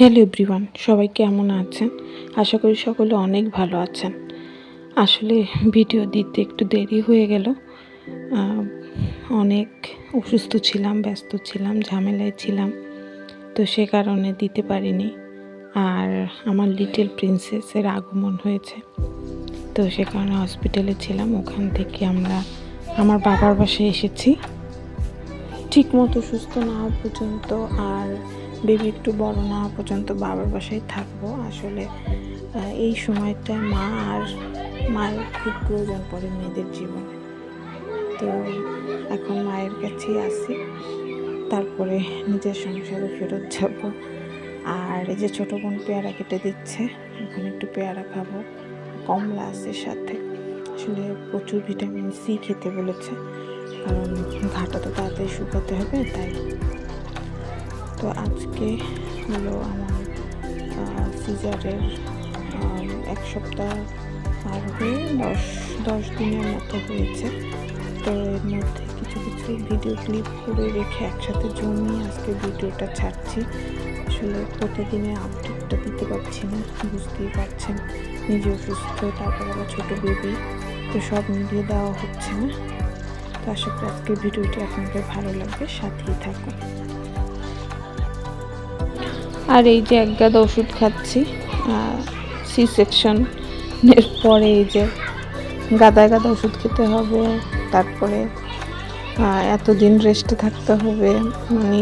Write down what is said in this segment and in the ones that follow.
Hello everyone সবাই কেমন আছেন? আশা করি সকলে অনেক ভালো আছেন। আসলে ভিডিও দিতে একটু দেরি হয়ে গেল। অনেক অসুস্থ ছিলাম, ব্যস্ত ছিলাম, ঝামেলায় ছিলাম, তো সে কারণে দিতে পারিনি। আর আমার লিটল প্রিন্সেসের আগমন হয়েছে, তো সে কারণে হসপিটালে ছিলাম। ওখান থেকে আমরা, আমার বাবার বাসায় এসেছি। ঠিক মতো সুস্থ না হওয়া পর্যন্ত আর বেবি একটু বড় না পর্যন্ত বাবার বাসায় থাকব। আসলে এই সময়টা মা আর মায়ের খুব প্রয়োজন পড়ে মেয়েদের জীবনে। তো এখন মায়ের কাছেই আসি তারপরে নিজের সংসারে ফেরত যাব। আর এই যে ছোটো বোন পেয়ারা কেটে দিচ্ছে, এখন একটু পেয়ারা খাব। কমলা আছে সাথে। আসলে প্রচুর ভিটামিন সি খেতে বলেছে। কারণ ঘাটা তো তাড়াতাড়ি শুকাতে হবে, তাই তো আজকে হলো আমার সিজারের এক সপ্তাহ পার হয়ে দশ দশ দিনের মতো হয়েছে। তো এর মধ্যে কিছু কিছু ভিডিও ক্লিপ করে রেখে একসাথে জমিয়ে আজকে ভিডিওটা ছাড়ছি। আসলে প্রতিদিনের আপডেটটা দিতে পারছি না, বুঝতেই পারছেন। নিজে অসুস্থ তারপর আবার ছোটো বেবি তো সব মিলিয়ে দেওয়া হচ্ছে না। তো আশা করি আজকের ভিডিওটি আপনাদের ভালো লাগবে, সাথেই থাকুন। আর এই যে এক গাদা ওষুধ খাচ্ছি সি সেকশনের পরে এই যে গাদা গাদা ওষুধ খেতে হবে, তারপরে এতদিন রেস্টে থাকতে হবে। মানে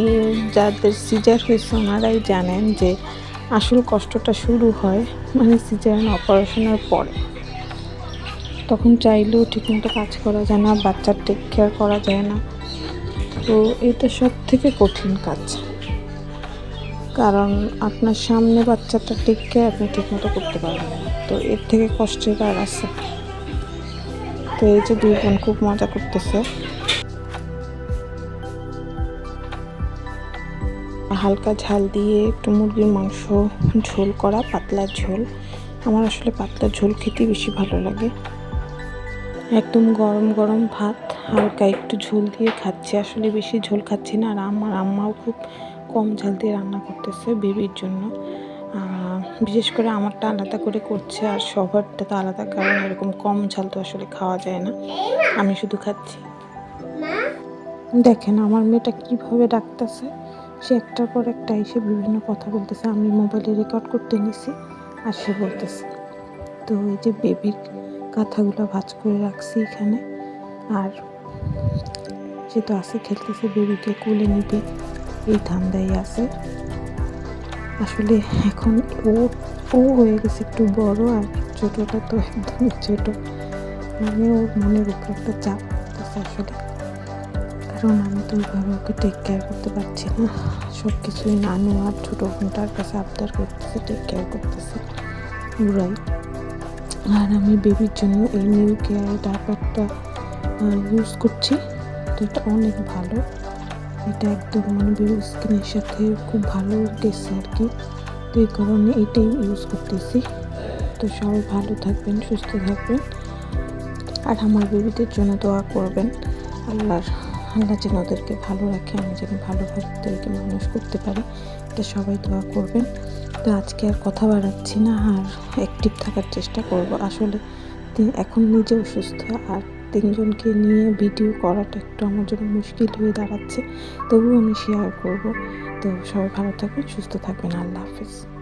যাদের সিজার হয়েছে ওনারাই জানেন যে আসল কষ্টটা শুরু হয় মানে সিজার অপারেশনের পরে। তখন চাইলেও ঠিকমতো কাজ করা যায় না, বাচ্চার টেক কেয়ার করা যায় না। তো এটা সব থেকে কঠিন কাজ। আপনার সামনে বাচ্চাটা টেক কেয়ার আপনি ঠিকমতো করতে পারবেন তো এর থেকে কষ্টের আর আছে। তো এই যে দুই বোন খুব মজা করতেছে। হালকা ঝাল দিয়ে একটু মুরগির মাংস, ঝোল করা, পাতলা ঝোল। আমার আসলে পাতলা ঝোল খেতে বেশি ভালো লাগে। একদম গরম গরম ভাত, হালকা একটু ঝোল দিয়ে খাচ্ছি। আসলে বেশি ঝোল খাচ্ছি না আর আমার আম্মাও খুব কম ঝাল দিয়ে রান্না করতেছে বেবির জন্য। বিশেষ করে আমারটা আলাদা করে করছে আর সবারটা তো আলাদা, কারণ এরকম কম ঝাল তো আসলে খাওয়া যায় না। আমি শুধু খাচ্ছি। দেখেন আমার মেয়েটা কীভাবে ডাকতেছে, সে একটার পর একটা এসে বিভিন্ন কথা বলতেছে, আমি মোবাইলে রেকর্ড করতে নিছি আর সে বলতেছে, তো এই যে বেবির কাঁথাগুলো ভাজ করে রাখছি এখানে, আর সে তো আসে খেলতেছে, বেবিকে কোলে নিবে। এই ধান্দাই আছে। আসলে এখন ও ও হয়ে গেছে একটু বড় আর ছোটটা তো একদম ছোট। মানে ওর মনের উপর একটা চাপ পড়তেছে আসলে। কারণ আমি তো ওইভাবে ওকে টেক কেয়ার করতে পারছি না। সব কিছুই নানু আর ছোটো বোনটার কাছে আবদার করতেছে টেক কেয়ার করতেছে। ওরাই আর আমি বেবির জন্য এই নিউ কেয়ার ডাইপারটা ইউজ করছি। তো এটা অনেক ভালো। এটা একদম মানে স্কিনের সাথে খুব ভালো গেছে আর কি। তো এই কারণে এটাই ইউজ করতেছি। তো সবাই ভালো থাকবেন, সুস্থ থাকবেন। আর আমার বেবিদের জন্য দোয়া করবেন। আল্লাহর আল্লাহ যেন ওদেরকে ভালো রাখে, আমি যেন ভালোভাবে ওদেরকে মানুষ করতে পারি। এটা সবাই দোয়া করবেন। তো আজকে আর কথা বাড়াচ্ছি না, আর অ্যাক্টিভ থাকার চেষ্টা করব। আসলে এখন নিজে অসুস্থ আর তিনজনকে নিয়ে ভিডিও করাটা একটু আমার জন্য মুশকিল হয়ে দাঁড়াচ্ছে। তবুও আমি শেয়ার করব। তো সবাই ভালো থাকবেন সুস্থ থাকবেন আল্লাহ হাফিজ।